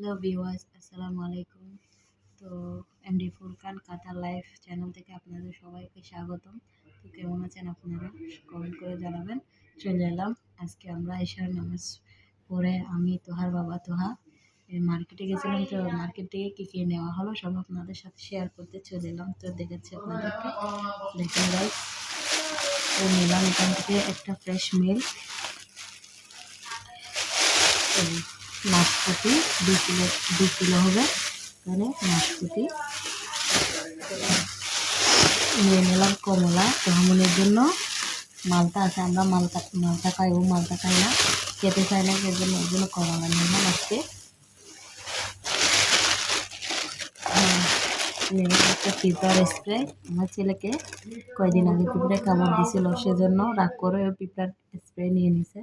Hello viewers আসসালামু আলাইকুম। তো MD Furqan Qatar life channel থেকে আপনাদের সবাইকে স্বাগতম। তো কেমন আছেন আপনারা? কমেন্ট করে জানাবেন। চলে এলাম। আজকে আমরা এশার নামাজ পড়ে আমি তোহার, বাবা তোহা। মার্কেটে গেছিলাম তো মার্কেট থেকে কী কী নেওয়া হলো সব আপনাদের সাথে শেয়ার করতে চলে এলাম। তো দেখাচ্ছি আপনাদেরকে। দেখুন গাইস তো নিলাম এখান থেকে একটা ফ্রেশ মিল নাশপাতি দু কিলো দু কিলো হবে। এখানে নাশপাতি নিয়ে নিলাম কমলা তহমনের জন্য। মালটা আছে, আমরা মালটা মালটা খাই, ও মালটা খাই না। খেতে চাই না, সেই জন্য ওই জন্য কমলা নিলাম আজকে। একটা পিঁপড়ার স্প্রে আমার ছেলেকে কয়দিন আগে পিঁপড়ে কামড় দিছিল, সেজন্য রাগ করে ওই পিঁপড়ার স্প্রে নিয়ে নিছে।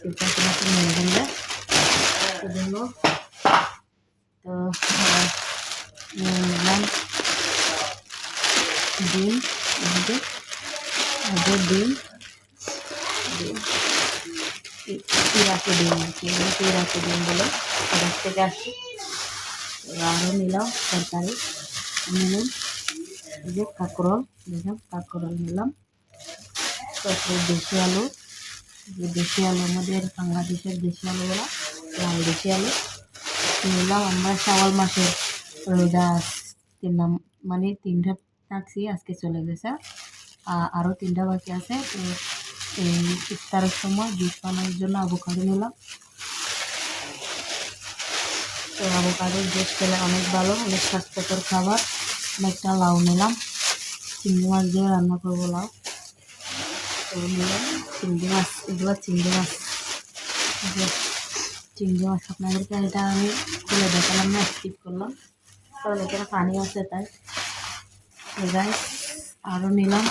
পিঁপড়া তোমাকে মেরে ফেলবে সেজন্য তো নিয়ে নিলাম ডিম আমাদের আগে ডিম ডিম পিরাকে ডিম আর কি এগুলো পিরাকে ডিম বলে বাজার থেকে আসছি আরও নিলাম তরকারি নিলাম এই যে কাঁকরোল দেখলাম কাঁকরোল নিলাম তারপরে দেশি আলু যে দেশি আলু আমাদের বাংলাদেশের দেশি আলুগুলো লাল দেশি আলু। নিলাম, আমরা শ্রাবণ মাসের রোজা তিনলাম মানে তিনটা থাকছি আজকে চলে গেছে। আরও তিনটা বাকি আছে, তো এই ইফতারের সময় জুস বানানোর জন্য আবোকাডো নিলাম। তো আবোকাডোর জুস খেলে অনেক ভালো, অনেক স্বাস্থ্যকর খাবার। অনেকটা লাউ নিলাম, চিংড়ি মাছ দিয়ে রান্না করব লাউ। তো নিলাম, চিংড়ি মাছ, এগুলো চিংড়ি মাছ। চিংড়ি মাছ আপনাদেরকে এটা আমি খুলে দেখালাম না স্কিপ করলাম। কারণ এখানে পানি আছে তাই। গাইস আরও নিলাম।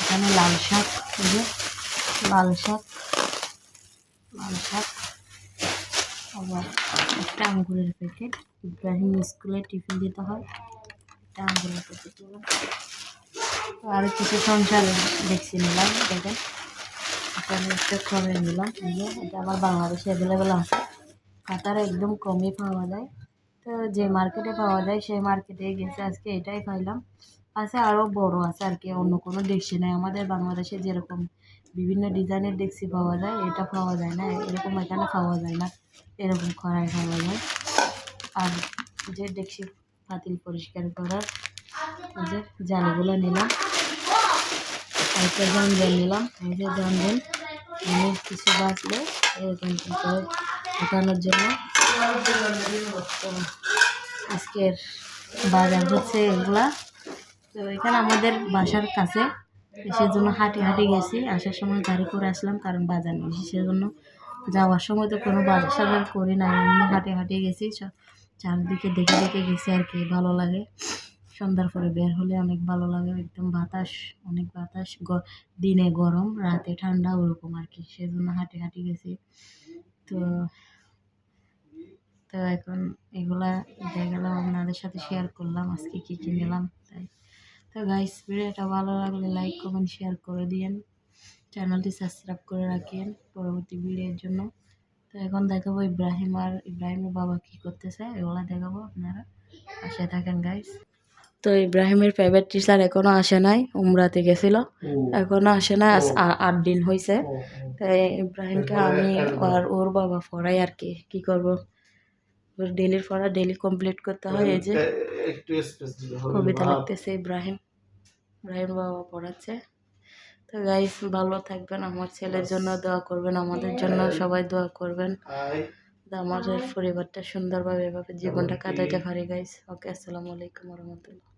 এখানে লাল শাক, এই লাল শাক লাল শাক। আবার একটা আঙ্গুরের প্যাকেট ইব্রাহিম স্কুলে টিফিন দিতে হয়। একটা আঙ্গুরের প্যাকেট আরও কিছু সংসার দেখছি নিলাম দেখেন একটা করে নিলাম। এটা আমার বাংলাদেশে অ্যাভেলেবেল আছে। কাতারে একদম কমই পাওয়া যায়। তো যে মার্কেটে পাওয়া যায়, সেই মার্কেটে গেছে, আজকে এটাই পাইলাম। আছে আরও বড় আছে আর কি, অন্য কোনো ডেক্সি নেই। আমাদের বাংলাদেশে যেরকম বিভিন্ন ডিজাইনের ডেক্সি পাওয়া যায়, এটা পাওয়া যায় না। এরকম এখানে পাওয়া যায় না। এরকম কড়াই পাওয়া যায়। আর যে ডেক্সি পাতিল পরিষ্কার করার যে জালিগুলো নিলাম। একটা জঞ্জল নিলাম। এই যে আমি কিছু বাঁচলে। এরকম ঢুকানোর জন্য। আজকের বাজার হচ্ছে এগুলা। তো এখানে আমাদের বাসার কাছে সেজন্য হাঁটি হাঁটি গেছি। আসার সময় গাড়ি করে আসলাম, কারণ বাজার নেই। সেজন্য যাওয়ার সময় তো কোনো বাজার করি না এমনি হাঁটে হাঁটে গেছি। চারদিকে দেখে দেখে গেছি আর কি, ভালো লাগে। সন্ধ্যার পরে বের হলে অনেক ভালো লাগে, একদম বাতাস, অনেক বাতাস দিনে গরম, রাতে ঠান্ডা, ওরকম আর কি। সেজন্য হাঁটে হাঁটি গেছি। তো তো এখন এগুলা দেখালাম আপনাদের সাথে শেয়ার করলাম, আজকে কী কী নিলাম, তাই। তো গাইস ভিডিওটা ভালো লাগলে লাইক কমেন্ট শেয়ার করে দিয়েন। চ্যানেলটি সাবস্ক্রাইব করে রাখেন পরবর্তী ভিডিওর জন্য। তো এখন দেখাবো ইব্রাহিম আর ইব্রাহিমের বাবা কী করতেছে, এগুলো দেখাবো আপনারা। পাশে থাকেন গাইস তো ইব্রাহিমের প্রাইভেট টিচার এখনও আসে নাই উমরাতে গেছিল। এখনও আসে নাই আট দিন হয়েছে তাই ইব্রাহিমকে আমি আর ওর বাবা পড়াই আর কি কী করব? ওর ডেলির পড়া ডেলি কমপ্লিট করতে হয় এই যে কবিতা লিখতেছে ইব্রাহিম। ইব্রাহিম বাবা পড়াচ্ছে। তো গাইস ভালো থাকবেন আমার ছেলের জন্য দোয়া করবেন আমাদের জন্য সবাই দোয়া করবেন। আমাদের পরিবারটা সুন্দরভাবে এভাবে জীবনটা কাটাইতে পারি গাইস ওকে আসসালামু আলাইকুম রহমতুল্লাহ।